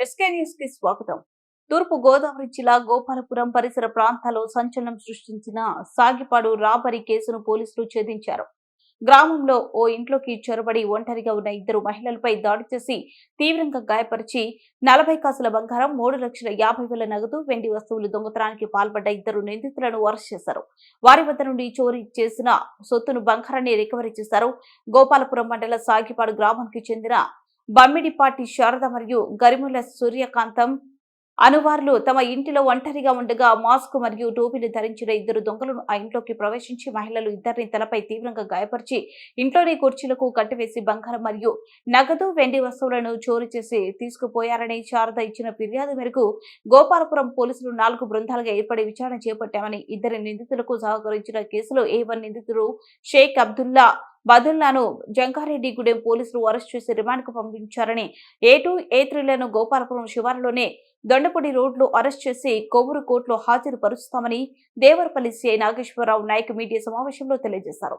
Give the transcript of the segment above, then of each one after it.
SK న్యూస్కి స్వాగతం. తూర్పు గోదావరి జిల్లా గోపాలపురం పరిసర ప్రాంతాల్లో సంచలనం సృష్టించిన సాగిపాడు రాబరీ కేసును పోలీసులు ఛేదించారు. గ్రామంలో ఓ ఇంట్లోకి చొరబడి ఒంటరిగా ఉన్న ఇద్దరు మహిళలపై దాడి చేసి తీవ్రంగా గాయపరిచి నలభై కాసుల బంగారం మూడు లక్షల యాభై వేల నగదు వెండి వస్తువులు దొంగతనానికి పాల్పడ్డ ఇద్దరు నిందితులను అరెస్ట్ చేశారు. వారి వద్ద నుండి చోరీ చేసిన సొత్తును బంగారాన్ని రికవరీ చేశారు గోపాలపురం మండల సాగిపాడు గ్రామానికి చెందిన బమ్మిడిపాటి శారద మరియు గరిముల సూర్యకాంతం. అనువార్లు తమ ఇంటిలో ఒంటరిగా ఉండగా మాస్క్ మరియు టోపీలు ధరించిన ఇద్దరు దొంగలను ఆ ఇంట్లోకి ప్రవేశించి మహిళలు ఇద్దరిని తలపై తీవ్రంగా గాయపరిచి ఇంట్లోని కుర్చీలకు కట్టివేసి బంగారం మరియు నగదు వెండి వస్తువులను చోరీ చేసి తీసుకుపోయారని శారద ఇచ్చిన ఫిర్యాదు మేరకు గోపాలపురం పోలీసులు నాలుగు బృందాలుగా ఏర్పడి విచారణ చేపట్టామని ఇద్దరు నిందితులకు సహకరించిన కేసులో ఏ వన్ నిందితుడు షేక్ అబ్దుల్లా బదుల్లాను జంగారెడ్డిగూడెం పోలీసులు అరెస్ట్ చేసి రిమాండ్కు పంపించారని ఏ టూ ఏ త్రీలను గోపాలపురం శివారులోనే దొండపొడి రోడ్లు అరెస్ట్ చేసి కొవ్వూరు కోర్టులో హాజరు పరుస్తామని దేవరపల్లి సిఐ నాగేశ్వరరావు నాయక్ మీడియా సమావేశంలో తెలియజేశారు.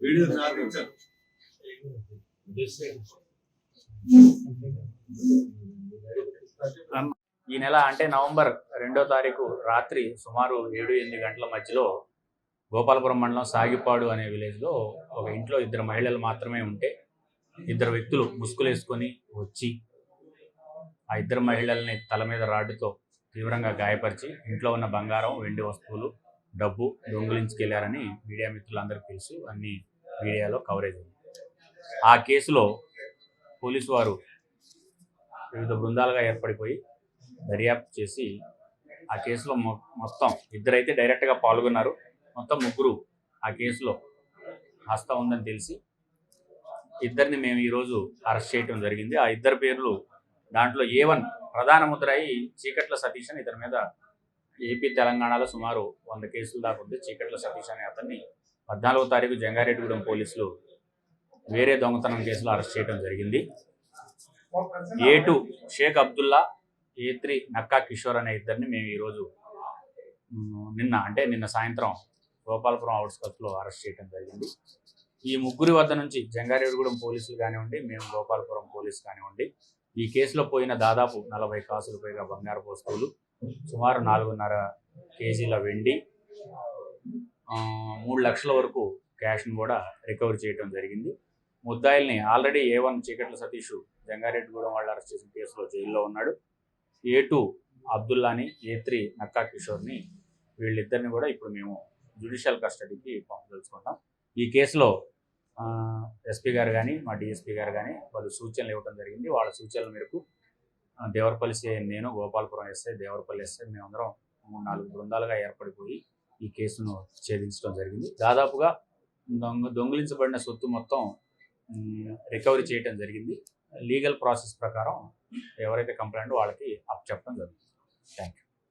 వీడియో సాధించారు ఈ నెల అంటే నవంబర్ రెండో తారీఖు రాత్రి సుమారు ఏడు ఎనిమిది గంటల మధ్యలో గోపాలపురం మండలం సాగిపాడు అనే విలేజ్లో ఒక ఇంట్లో ఇద్దరు మహిళలు మాత్రమే ఉంటే ఇద్దరు వ్యక్తులు ముసుగులేసుకొని వచ్చి ఆ ఇద్దరు మహిళల్ని తల మీద రాడ్డుతో తీవ్రంగా గాయపరిచి ఇంట్లో ఉన్న బంగారం వెండి వస్తువులు డబ్బు దొంగిలించుకెళ్ళారని మీడియా మిత్రులందరికీ తెలుసు. అన్ని మీడియాలో కవరేజ్ ఉంది. ఆ కేసులో పోలీసు వారు వివిధ బృందాలుగా ఏర్పడిపోయి దర్యాప్తు చేసి ఆ కేసులో మొ- మొత్తం ఇద్దరైతే డైరెక్ట్గా పాల్గొన్నారు. మొత్తం ముగ్గురు ఆ కేసులో హస్తం ఉందని తెలిసి ఇద్దరిని మేము ఈరోజు అరెస్ట్ చేయడం జరిగింది. ఆ ఇద్దరు పేర్లు దాంట్లో ఏ వన్ ప్రధాన ముద్రాయి చీకట్ల సతీష్ అని ఇతని మీద ఏపీ తెలంగాణలో సుమారు వంద కేసులు దాకా ఉంది చీకట్ల సతీష్ అనే అతన్ని పద్నాలుగో తారీఖు జంగారెడ్డిగూడెం పోలీసులు వేరే దొంగతనం కేసులో అరెస్ట్ చేయడం జరిగింది. A two Sheikh Abdullah A three Nakka Kishore అనే ఇద్దరిని మేము ఈరోజు నిన్న అంటే నిన్న సాయంత్రం గోపాలపురం అవుట్స్కట్స్లో అరెస్ట్ చేయడం జరిగింది. ఈ ముగ్గురి వద్ద నుంచి జంగారెడ్డిగూడెం పోలీసులు కానివ్వండి మేము గోపాలపురం పోలీసు కానివ్వండి ఈ కేసులో పోయిన దాదాపు నలభై కాసులు పైగా బంగారపు వస్తువులు సుమారు నాలుగున్నర కేజీల వెండి మూడు లక్షల వరకు క్యాష్ను కూడా రికవర్ చేయడం జరిగింది. ముద్దాయిల్ని already A one Cheekatla Satish Jangareddygudem వాళ్ళు అరెస్ట్ చేసిన కేసులో జైల్లో ఉన్నాడు. ఏ టూ అబ్దుల్లాని ఏ త్రీ నక్కా కిషోర్ని వీళ్ళిద్దరిని కూడా ఇప్పుడు మేము జ్యుడిషియల్ కస్టడీకి పంపదలుచుకుంటాం. ఈ కేసులో ఎస్పీ గారు కానీ మా డిఎస్పీ గారు కానీ వాళ్ళు సూచనలు ఇవ్వడం జరిగింది. వాళ్ళ సూచనల మేరకు దేవరపల్లి నేను గోపాలపురం ఎస్ఐ దేవరపల్లి ఎస్ఐ మేమందరం మూడు నాలుగు బృందాలుగా ఏర్పడిపోయి ఈ కేసును ఛేదించడం జరిగింది. దాదాపుగా దొంగ దొంగిలించబడిన సొత్తు మొత్తం రికవరీ చేయడం జరిగింది. లీగల్ ప్రాసెస్ ప్రకారం ఎవరైతే కంప్లైంట్ వాళ్ళకి అప్ చెప్పడం జరుగుతుంది. Thank you